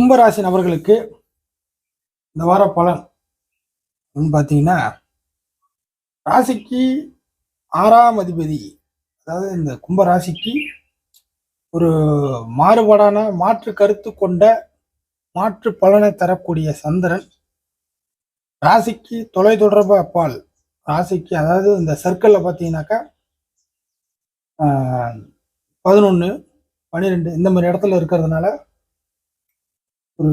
கும்பராசி நபர்களுக்கு இந்த வார பலன் அப்படின்னு பார்த்தீங்கன்னா ராசிக்கு ஆறாம் அதிபதி அதாவது இந்த கும்பராசிக்கு ஒரு மாறுபாடான மாற்று கருத்து கொண்ட மாற்று பலனை தரக்கூடிய சந்திரன் ராசிக்கு தொலை தொடர்பு அப்பால் ராசிக்கு அதாவது இந்த சர்க்கிளில் பார்த்தீங்கன்னாக்கா பதினொன்று பன்னிரெண்டு இந்த மாதிரி இடத்துல இருக்கிறதுனால ஒரு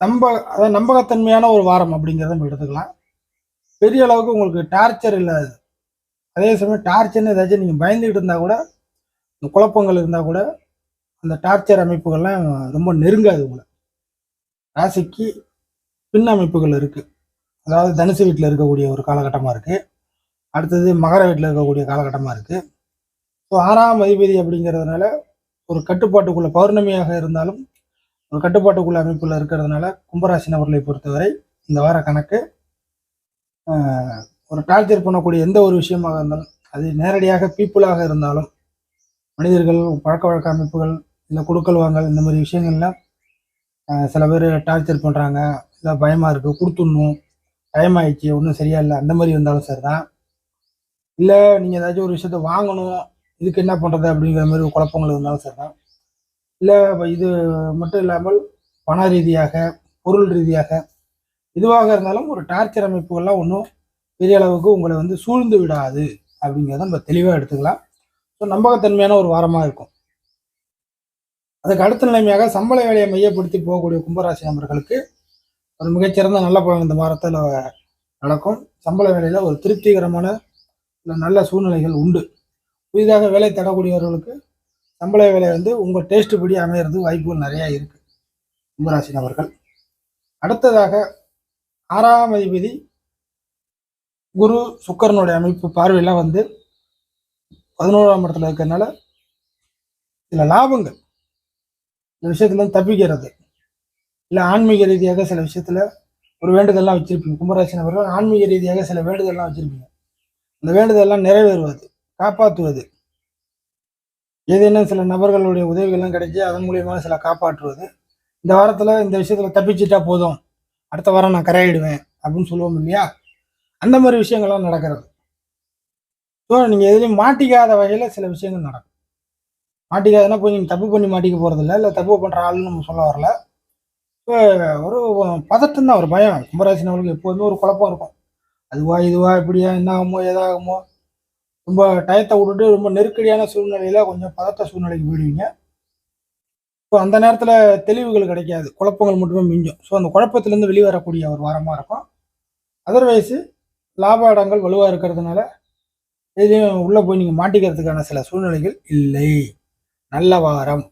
நம்ப அதாவது நம்பகத்தன்மையான ஒரு வாரம் அப்படிங்கிறத நம்ம எடுத்துக்கலாம். பெரிய அளவுக்கு உங்களுக்கு டார்ச்சர் இல்லாது அதே. சமயம் டார்ச்சர்னு ஏதாச்சும் நீங்கள் பயந்துக்கிட்டு இருந்தால் கூட இந்த குழப்பங்கள் இருந்தால் கூட அந்த டார்ச்சர் அமைப்புகள்லாம் ரொம்ப நெருங்காது உங்களை. ராசிக்கு பின் அமைப்புகள் இருக்குது அதாவது தனுசு வீட்டில் இருக்கக்கூடிய ஒரு காலகட்டமாக இருக்குது அடுத்தது மகர வீட்டில் இருக்கக்கூடிய காலகட்டமாக இருக்குது ஸோ ஆறாம் அதிபதி அப்படிங்கிறதுனால ஒரு கட்டுப்பாட்டுக்குள்ள பௌர்ணமியாக இருந்தாலும் ஒரு கட்டுப்பாட்டுக்குள்ள அமைப்பில் இருக்கிறதுனால கும்பராசி நபர்களை பொறுத்தவரை இந்த வார கணக்கு ஒரு டார்ச்சர் பண்ணக்கூடிய எந்த ஒரு விஷயமாக இருந்தாலும் அது நேரடியாக பீப்புளாக இருந்தாலும் மனிதர்கள் பழக்க வழக்க அமைப்புகள் இல்லை கொடுக்கல் வாங்கல் இந்த மாதிரி விஷயங்கள்லாம் சில பேர் டார்ச்சர் பண்ணுறாங்க இல்லை பயமாக இருக்குது கொடுத்துடணும் டைம் ஆயிடுச்சு ஒன்றும் சரியா இல்லை அந்த மாதிரி இருந்தாலும் சரி தான் இல்லை நீங்கள் ஏதாச்சும் ஒரு விஷயத்த வாங்கணும் இதுக்கு என்ன பண்ணுறது அப்படிங்கிற மாதிரி ஒரு குழப்பங்கள் இருந்தாலும் சரி தான் இல்லை இது மட்டும் இல்லாமல் பண ரீதியாக பொருள் ரீதியாக இதுவாக இருந்தாலும் ஒரு டார்ச்சர் அமைப்புகள்லாம் ஒன்றும் பெரிய அளவுக்கு உங்களை வந்து சூழ்ந்து விடாது அப்படிங்கிறத நம்ம தெளிவாக எடுத்துக்கலாம். ஸோ நம்பகத்தன்மையான ஒரு வாரமாக இருக்கும். அதுக்கு அடுத்த நிலைமையாக சம்பள வேலையை மையப்படுத்தி போகக்கூடிய கும்பராசி நபர்களுக்கு ஒரு மிகச்சிறந்த நல்ல பலன் இந்த வாரத்தில் நடக்கும். சம்பள வேலையில் ஒரு திருப்திகரமான நல்ல சூழ்நிலைகள் உண்டு. புதிதாக வேலை தரக்கூடியவர்களுக்கு சம்பள வேலை வந்து உங்கள் டேஸ்ட் படி அமையிறது வாய்ப்புகள் நிறையா இருக்குது கும்பராசி நபர்கள் அடுத்ததாக ஆறாம் அதிபதி குரு சுக்கரனுடைய அமைப்பு பார்வையெல்லாம் வந்து பதினோராம் இடத்துல இருக்கிறதுனால சில லாபங்கள் இந்த விஷயத்துல தப்பிக்கிறது. இல்லை ஆன்மீக ரீதியாக சில விஷயத்தில் ஒரு வேண்டுதல்லாம் வச்சுருப்பீங்க கும்பராசி நபர்கள் ஆன்மீக ரீதியாக சில வேண்டுதல்லாம் வச்சுருப்பீங்க. அந்த வேண்டுதல்லாம் நிறைவேறுவது காப்பாற்றுவது ஏதேனும் சில நபர்களுடைய உதவிகள்லாம் கிடைச்சி அதன் மூலியமாக சில காப்பாற்றுவது. இந்த வாரத்தில் இந்த விஷயத்தில் தப்பிச்சிட்டா போதும். அடுத்த வாரம் நான் கரையிடுவேன் அப்படின்னு சொல்லுவோம் இல்லையா? அந்த மாதிரி விஷயங்கள்லாம் நடக்கிறது. ஸோ நீங்கள் எதுலேயும் மாட்டிக்காத வகையில் சில விஷயங்கள் நடக்கும். மாட்டிக்காதுன்னா போய் நீங்கள் தப்பு பண்ணி மாட்டிக்க போகிறதில்ல இல்லை தப்பு பண்ணுற ஆளுன்னு நம்ம சொல்ல வரல. இப்போ ஒரு பதட்டம் தான் ஒரு பயம். கும்பராசினவர்களுக்கு எப்போதுமே ஒரு குழப்பம் இருக்கும். அதுவா இதுவா இப்படியா என்ன ஆகுமோ ஏதாகுமோ. ரொம்ப டயத்தை விட்டுட்டு ரொம்ப நெருக்கடியான சூழ்நிலையில கொஞ்சம் பதட்ட சூழ்நிலைக்கு போயிடுவீங்க. ஸோ அந்த நேரத்தில் தெளிவுகள் கிடைக்காது. குழப்பங்கள் மட்டுமே மிஞ்சும். ஸோ அந்த குழப்பத்திலேருந்து வெளிவரக்கூடிய ஒரு வாரமாக இருக்கும். அதர்வைஸு லாப இடங்கள் வலுவாக இருக்கிறதுனால எதையும் உள்ளே போய் நீங்கள் மாட்டிக்கிறதுக்கான சில சூழ்நிலைகள் இல்லை. நல்ல வாரம்.